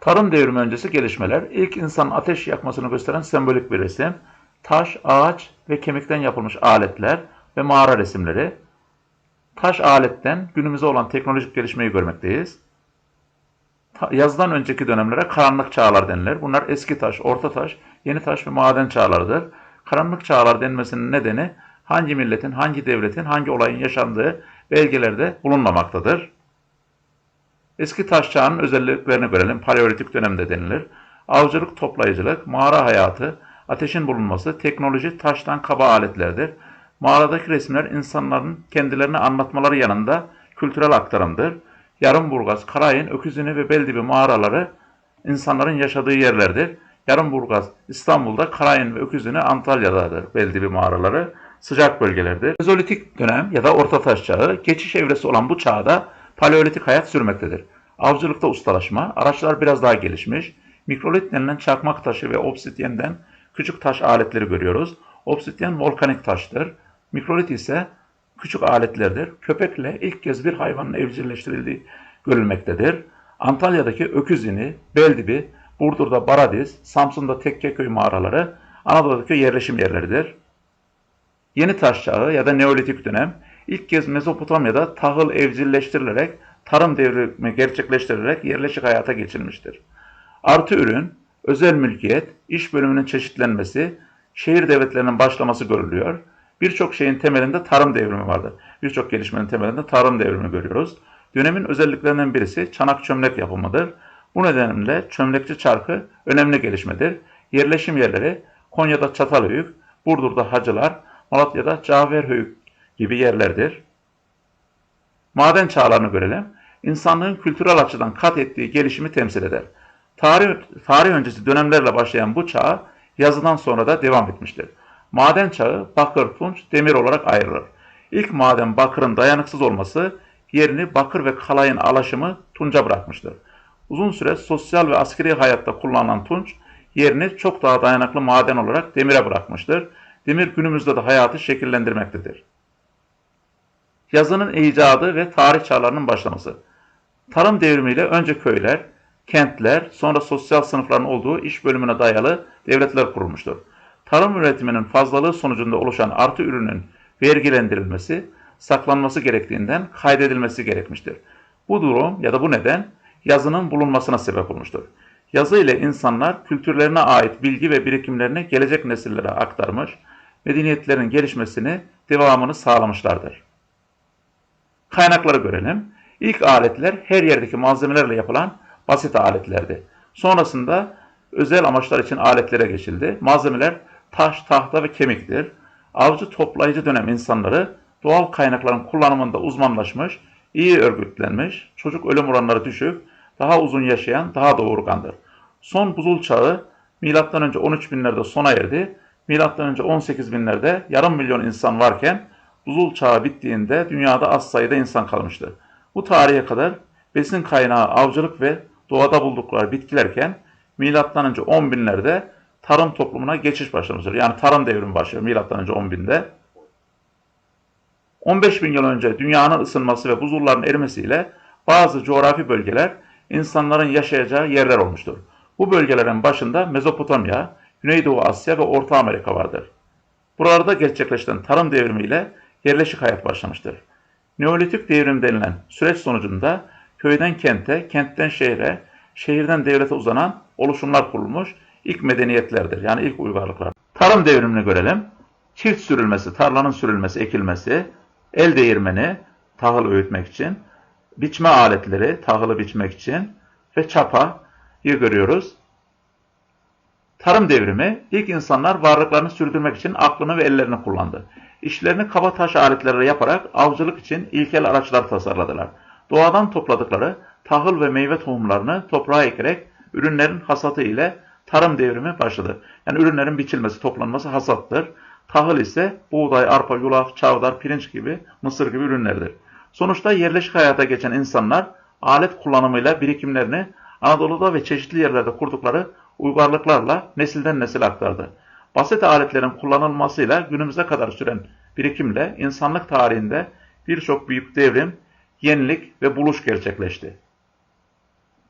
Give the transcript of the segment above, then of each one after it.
Tarım devrimi öncesi gelişmeler, ilk insanın ateş yakmasını gösteren sembolik bir resim, taş, ağaç ve kemikten yapılmış aletler ve mağara resimleri, taş aletten günümüze olan teknolojik gelişmeyi görmekteyiz. Yazdan önceki dönemlere karanlık çağlar denilir. Bunlar eski taş, orta taş, yeni taş ve maden çağlarıdır. Karanlık çağlar denmesinin nedeni hangi milletin, hangi devletin, hangi olayın yaşandığı belgelerde bulunmamaktadır. Eski taş çağının özelliklerini görelim. Paleolitik dönemde denilir. Avcılık, toplayıcılık, mağara hayatı, ateşin bulunması, teknoloji, taştan kaba aletlerdir. Mağaradaki resimler insanların kendilerini anlatmaları yanında kültürel aktarımdır. Yarımburgaz, Karayın, Öküzünü ve Beldibi mağaraları insanların yaşadığı yerlerdir. Yarımburgaz, İstanbul'da, Karayın ve Öküzünü Antalya'dadır Beldibi mağaraları. Sıcak bölgelerdir. Mezolitik dönem ya da Orta Taş Çağı, geçiş evresi olan bu çağda paleolitik hayat sürmektedir. Avcılıkta ustalaşma, araçlar biraz daha gelişmiş, mikrolit denilen çakmak taşı ve obsidyenden küçük taş aletleri görüyoruz. Obsidyen volkanik taştır. Mikrolit ise küçük aletlerdir. Köpekle ilk kez bir hayvanın evcilleştirildiği görülmektedir. Antalya'daki Öküzini, Beldibi, Burdur'da Baradiz, Samsun'da Tekkeköy mağaraları Anadolu'daki yerleşim yerleridir. Yeni taş çağı ya da Neolitik dönem ilk kez Mezopotamya'da tahıl evcilleştirilerek tarım devrimi gerçekleştirilerek yerleşik hayata geçilmiştir. Artı ürün, özel mülkiyet, iş bölümünün çeşitlenmesi, şehir devletlerinin başlaması görülüyor. Birçok şeyin temelinde tarım devrimi vardır. Birçok gelişmenin temelinde tarım devrimi görüyoruz. Dönemin özelliklerinden birisi çanak çömlek yapımıdır. Bu nedenle çömlekçi çarkı önemli gelişmedir. Yerleşim yerleri Konya'da Çatalhöyük, Burdur'da Hacılar, Malatya'da Caverhöyük gibi yerlerdir. Maden çağlarını görelim. İnsanlığın kültürel açıdan kat ettiği gelişimi temsil eder. Tarih, tarih öncesi dönemlerle başlayan bu çağ yazıdan sonra da devam etmiştir. Maden çağı bakır, tunç, demir olarak ayrılır. İlk maden bakırın dayanıksız olması yerini bakır ve kalayın alaşımı tunca bırakmıştır. Uzun süre sosyal ve askeri hayatta kullanılan tunç yerini çok daha dayanıklı maden olarak demire bırakmıştır. Demir günümüzde de hayatı şekillendirmektedir. Yazının icadı ve tarih çağlarının başlaması. Tarım devrimiyle önce köyler, kentler, sonra sosyal sınıfların olduğu iş bölümüne dayalı devletler kurulmuştur. Tarım üretiminin fazlalığı sonucunda oluşan artı ürünün vergilendirilmesi, saklanması gerektiğinden kaydedilmesi gerekmiştir. Bu durum ya da bu neden yazının bulunmasına sebep olmuştur. Yazı ile insanlar kültürlerine ait bilgi ve birikimlerini gelecek nesillere aktarmış, medeniyetlerin gelişmesini, devamını sağlamışlardır. Kaynakları görelim. İlk aletler her yerdeki malzemelerle yapılan basit aletlerdi. Sonrasında özel amaçlar için aletlere geçildi. Malzemeler taş, tahta ve kemiktir. Avcı toplayıcı dönem insanları doğal kaynakların kullanımında uzmanlaşmış, iyi örgütlenmiş, çocuk ölüm oranları düşük, daha uzun yaşayan, daha doğurgandır. Son buzul çağı M.Ö. 13 binlerde sona erdi. M.Ö. 18 binlerde yarım milyon insan varken buzul çağı bittiğinde dünyada az sayıda insan kalmıştı. Bu tarihe kadar besin kaynağı avcılık ve doğada buldukları bitkilerken M.Ö. 10 binlerde tarım toplumuna geçiş başlamıştır. Yani tarım devrimi başlıyor M.Ö. 10 binde. 15 bin yıl önce dünyanın ısınması ve buzulların erimesiyle bazı coğrafi bölgeler insanların yaşayacağı yerler olmuştur. Bu bölgelerin başında Mezopotamya, Güneydoğu Asya ve Orta Amerika vardır. Buralarda gerçekleşen tarım devrimiyle yerleşik hayat başlamıştır. Neolitik devrim denilen süreç sonucunda köyden kente, kentten şehre, şehirden devlete uzanan oluşumlar kurulmuş ilk medeniyetlerdir. Yani ilk uygarlıklar. Tarım devrimini görelim. Çift sürülmesi, tarlanın sürülmesi, ekilmesi, el değirmeni, tahıl öğütmek için, biçme aletleri, tahılı biçmek için ve çapayı görüyoruz. Tarım devrimi ilk insanlar varlıklarını sürdürmek için aklını ve ellerini kullandı. İşlerini kaba taş aletleriyle yaparak avcılık için ilkel araçlar tasarladılar. Doğadan topladıkları tahıl ve meyve tohumlarını toprağa ekerek ürünlerin hasatı ile tarım devrimi başladı. Yani ürünlerin biçilmesi, toplanması hasattır. Tahıl ise buğday, arpa, yulaf, çavdar, pirinç gibi, mısır gibi ürünlerdir. Sonuçta yerleşik hayata geçen insanlar alet kullanımıyla birikimlerini Anadolu'da ve çeşitli yerlerde kurdukları uygarlıklarla nesilden nesile aktardı. Basit aletlerin kullanılmasıyla günümüze kadar süren birikimle insanlık tarihinde birçok büyük devrim, yenilik ve buluş gerçekleşti.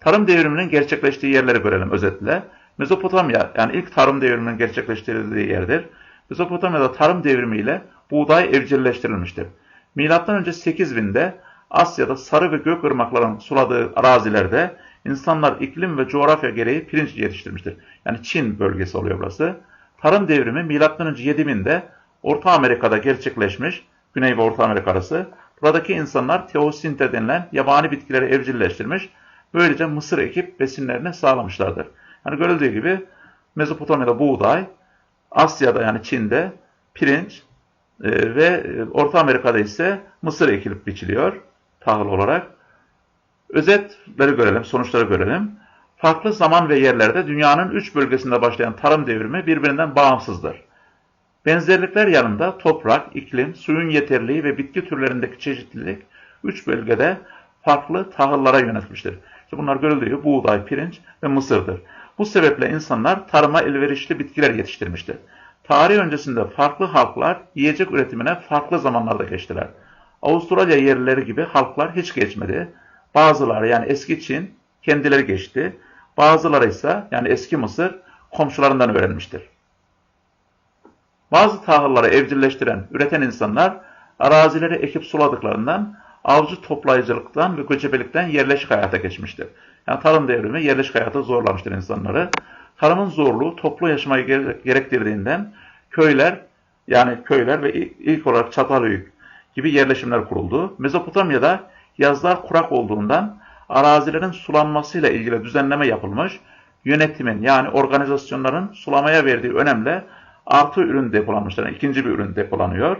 Tarım devriminin gerçekleştiği yerleri görelim özetle. Mezopotamya yani ilk tarım devriminin gerçekleştirildiği yerdir. Mezopotamya'da tarım devrimiyle buğday evcilleştirilmiştir. Milattan önce 8000'de Asya'da sarı ve gök ırmakların suladığı arazilerde insanlar iklim ve coğrafya gereği pirinç yetiştirmiştir. Yani Çin bölgesi oluyor burası. Tarım devrimi önce 7000'de Orta Amerika'da gerçekleşmiş, Güney ve Orta Amerika arası. Buradaki insanlar teosinte denilen yabani bitkileri evcilleştirmiş, böylece mısır ekip besinlerini sağlamışlardır. Yani görüldüğü gibi Mezopotamya'da buğday, Asya'da yani Çin'de pirinç e, ve Orta Amerika'da ise mısır ekilip biçiliyor tahıl olarak. Özetleri görelim, sonuçları görelim. Farklı zaman ve yerlerde dünyanın üç bölgesinde başlayan tarım devrimi birbirinden bağımsızdır. Benzerlikler yanında toprak, iklim, suyun yeterliği ve bitki türlerindeki çeşitlilik üç bölgede farklı tahıllara yönetmiştir. İşte bunlar görüldüğü gibi buğday, pirinç ve mısırdır. Bu sebeple insanlar tarıma elverişli bitkiler yetiştirmiştir. Tarih öncesinde farklı halklar yiyecek üretimine farklı zamanlarda geçtiler. Avustralya yerlileri gibi halklar hiç geçmedi. Bazıları yani eski Çin kendileri geçti. Bazıları ise yani eski Mısır komşularından öğrenmiştir. Bazı tahılları evcilleştiren, üreten insanlar arazileri ekip suladıklarından avcı toplayıcılıktan ve göçebelikten yerleşik hayata geçmiştir. Yani tarım devrimi yerleşik hayatı zorlamıştır insanları. Tarımın zorluğu toplu yaşamayı gerektirdiğinden köyler yani köyler ve ilk olarak Çatalhöyük gibi yerleşimler kuruldu. Mezopotamya'da yazlar kurak olduğundan arazilerin sulanmasıyla ilgili düzenleme yapılmış, yönetimin yani organizasyonların sulamaya verdiği önemle artı ürün depolanmışlar. Yani ikinci bir ürün depolanıyor.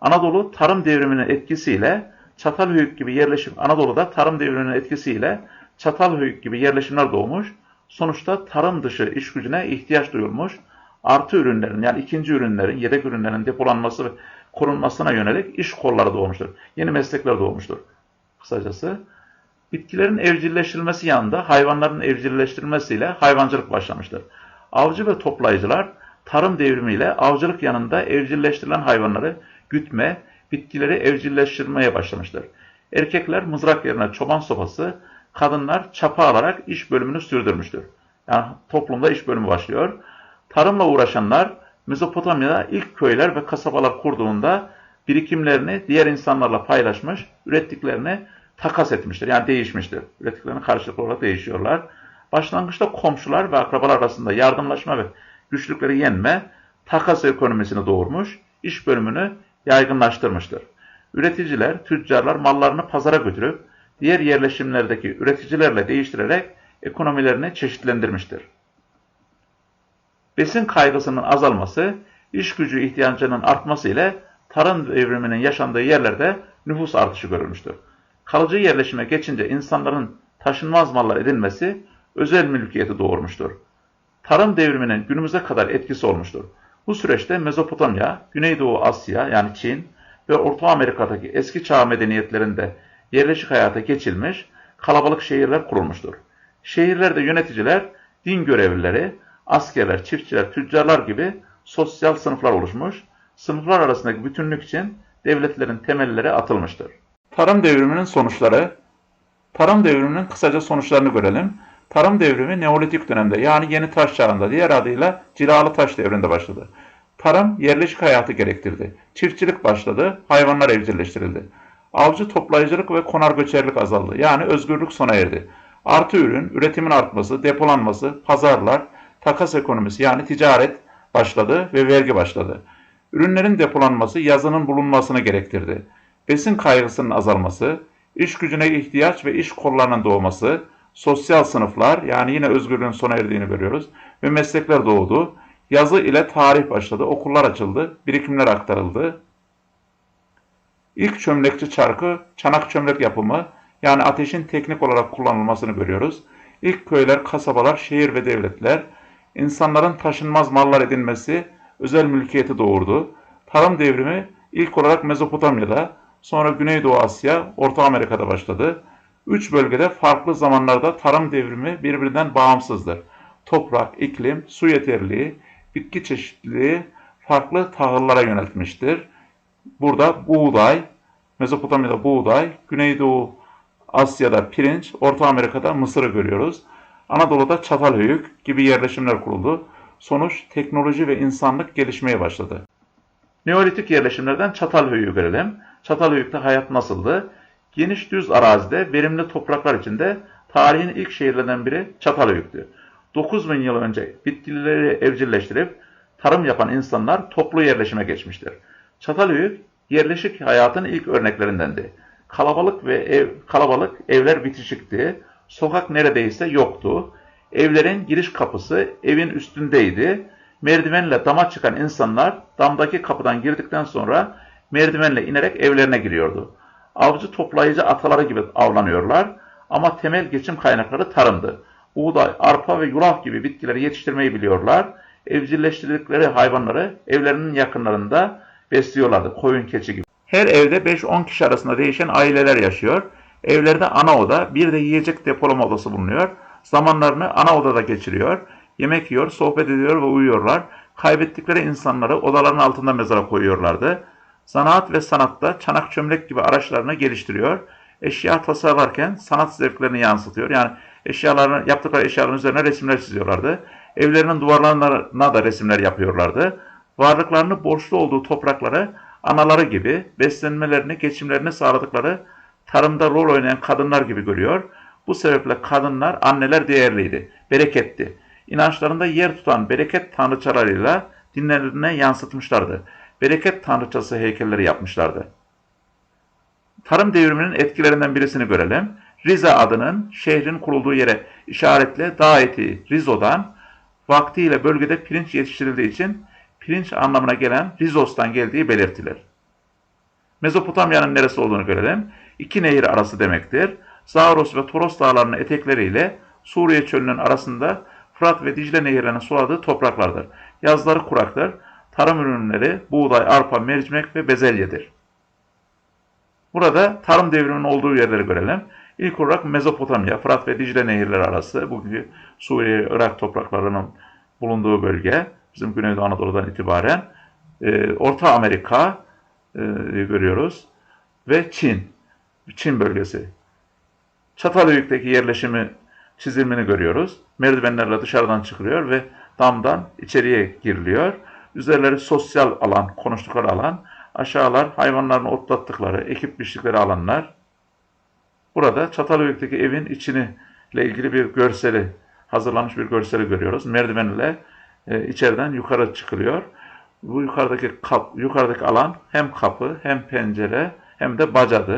Anadolu tarım devriminin etkisiyle Çatalhöyük gibi yerleşim, Anadolu'da tarım devriminin etkisiyle Çatalhöyük gibi yerleşimler doğmuş. Sonuçta tarım dışı iş gücüne ihtiyaç duyulmuş. Artı ürünlerin yani ikinci ürünlerin, yedek ürünlerin depolanması ve korunmasına yönelik iş kolları doğmuştur. Yeni meslekler doğmuştur. Kısacası bitkilerin evcilleştirilmesi yanında hayvanların evcilleştirilmesiyle hayvancılık başlamıştır. Avcı ve toplayıcılar tarım devrimiyle avcılık yanında evcilleştirilen hayvanları gütme, bitkileri evcilleştirmeye başlamıştır. Erkekler mızrak yerine çoban sopası, kadınlar çapa alarak iş bölümünü sürdürmüştür. Yani toplumda iş bölümü başlıyor. Tarımla uğraşanlar Mezopotamya'da ilk köyler ve kasabalar kurduğunda birikimlerini diğer insanlarla paylaşmış, ürettiklerini takas etmiştir. Yani değişmiştir. Ürettiklerini karşılıklı olarak değişiyorlar. Başlangıçta komşular ve akrabalar arasında yardımlaşma ve güçlükleri yenme, takas ekonomisini doğurmuş, iş bölümünü yaygınlaştırmıştır. Üreticiler, tüccarlar mallarını pazara götürüp diğer yerleşimlerdeki üreticilerle değiştirerek ekonomilerini çeşitlendirmiştir. Besin kaygısının azalması, iş gücü ihtiyacının artması ile tarım devriminin yaşandığı yerlerde nüfus artışı görülmüştür. Kalıcı yerleşime geçince insanların taşınmaz mallar edinmesi özel mülkiyeti doğurmuştur. Tarım devriminin günümüze kadar etkisi olmuştur. Bu süreçte Mezopotamya, Güneydoğu Asya yani Çin ve Orta Amerika'daki eski çağ medeniyetlerinde yerleşik hayata geçilmiş kalabalık şehirler kurulmuştur. Şehirlerde yöneticiler, din görevlileri, askerler, çiftçiler, tüccarlar gibi sosyal sınıflar oluşmuş, sınıflar arasındaki bütünlük için devletlerin temelleri atılmıştır. Tarım devriminin sonuçları Tarım devriminin kısaca sonuçlarını görelim. Tarım devrimi Neolitik dönemde yani yeni taş çağında diğer adıyla cilalı taş devrinde başladı. Tarım yerleşik hayatı gerektirdi. Çiftçilik başladı, hayvanlar evcilleştirildi. Avcı toplayıcılık ve konar göçerlik azaldı. Yani özgürlük sona erdi. Artı ürün, üretimin artması, depolanması, pazarlar, takas ekonomisi yani ticaret başladı ve vergi başladı. Ürünlerin depolanması yazının bulunmasını gerektirdi. Besin kaygısının azalması, iş gücüne ihtiyaç ve iş kollarının doğması, sosyal sınıflar yani yine özgürlüğün sona erdiğini görüyoruz ve meslekler doğdu. Yazı ile tarih başladı, okullar açıldı, birikimler aktarıldı. İlk çömlekçi çarkı çanak çömlek yapımı yani ateşin teknik olarak kullanılmasını görüyoruz. İlk köyler, kasabalar, şehir ve devletler, insanların taşınmaz mallar edinmesi özel mülkiyeti doğurdu. Tarım devrimi ilk olarak Mezopotamya'da, sonra Güneydoğu Asya, Orta Amerika'da başladı. Üç bölgede farklı zamanlarda tarım devrimi birbirinden bağımsızdır. Toprak, iklim, su yeterliği, bitki çeşitliliği farklı tahıllara yöneltmiştir. Burada buğday, Mezopotamya'da buğday, Güneydoğu Asya'da pirinç, Orta Amerika'da mısırı görüyoruz. Anadolu'da Çatalhöyük gibi yerleşimler kuruldu. Sonuç teknoloji ve insanlık gelişmeye başladı. Neolitik yerleşimlerden Çatalhöyük'ü görelim. Çatalhöyük'te hayat nasıldı? Geniş düz arazide, verimli topraklar içinde tarihin ilk şehirlerinden biri Çatalhöyük'tü. 9000 yıl önce bitkileri evcilleştirip tarım yapan insanlar toplu yerleşime geçmiştir. Çatalhöyük yerleşik hayatın ilk örneklerindendi. Kalabalık ve ev, kalabalık evler bitişikti. Sokak neredeyse yoktu. Evlerin giriş kapısı evin üstündeydi. Merdivenle dama çıkan insanlar damdaki kapıdan girdikten sonra merdivenle inerek evlerine giriyordu. Avcı toplayıcı ataları gibi avlanıyorlar ama temel geçim kaynakları tarımdı. Buğday, arpa ve yulaf gibi bitkileri yetiştirmeyi biliyorlar. Evcilleştirdikleri hayvanları evlerinin yakınlarında besliyorlardı. Koyun, keçi gibi. Her evde 5-10 kişi arasında değişen aileler yaşıyor. Evlerde ana oda, bir de yiyecek depolama odası bulunuyor. Zamanlarını ana odada geçiriyor. Yemek yiyor, sohbet ediyor ve uyuyorlar. Kaybettikleri insanları odaların altında mezara koyuyorlardı. Zanaat ve sanatta çanak çömlek gibi araçlarını geliştiriyor. Eşya tasarlarken sanat zevklerini yansıtıyor. Yani eşyalarını, yaptıkları eşyaların üzerine resimler çiziyorlardı. Evlerinin duvarlarına da resimler yapıyorlardı. Varlıklarını borçlu olduğu toprakları anaları gibi beslenmelerini, geçimlerini sağladıkları tarımda rol oynayan kadınlar gibi görüyor. Bu sebeple kadınlar, anneler değerliydi, bereketti. İnançlarında yer tutan bereket tanrıçalarıyla dinlerine yansıtmışlardı. Bereket tanrıçası heykelleri yapmışlardı. Tarım devriminin etkilerinden birisini görelim. Rize adının şehrin kurulduğu yere işaretle dağ eti Rizo'dan vaktiyle bölgede pirinç yetiştirildiği için pirinç anlamına gelen Rizos'tan geldiği belirtilir. Mezopotamya'nın neresi olduğunu görelim. İki nehir arası demektir. Zagros ve Toros dağlarının etekleriyle Suriye çölünün arasında Fırat ve Dicle nehirlerinin suladığı topraklardır. Yazları kuraktır. Tarım ürünleri buğday, arpa, mercimek ve bezelyedir. Burada tarım devriminin olduğu yerleri görelim. İlk olarak Mezopotamya, Fırat ve Dicle nehirleri arası, bugünkü Suriye, Irak topraklarının bulunduğu bölge, bizim Güneydoğu Anadolu'dan itibaren e, Orta Amerika e, görüyoruz ve Çin, Çin bölgesi. Çatalhöyük'teki yerleşimi çizilmini görüyoruz. Merdivenlerle dışarıdan çıkılıyor ve damdan içeriye giriliyor. Üzerleri sosyal alan, konuştukları alan. Aşağılar hayvanların otlattıkları, ekip biçtikleri alanlar. Burada Çatalhöyük'teki evin içini ile ilgili bir görseli, hazırlanmış bir görseli görüyoruz. Merdivenle e, içeriden yukarı çıkılıyor. Bu yukarıdaki kap, yukarıdaki alan hem kapı hem pencere hem de bacadır.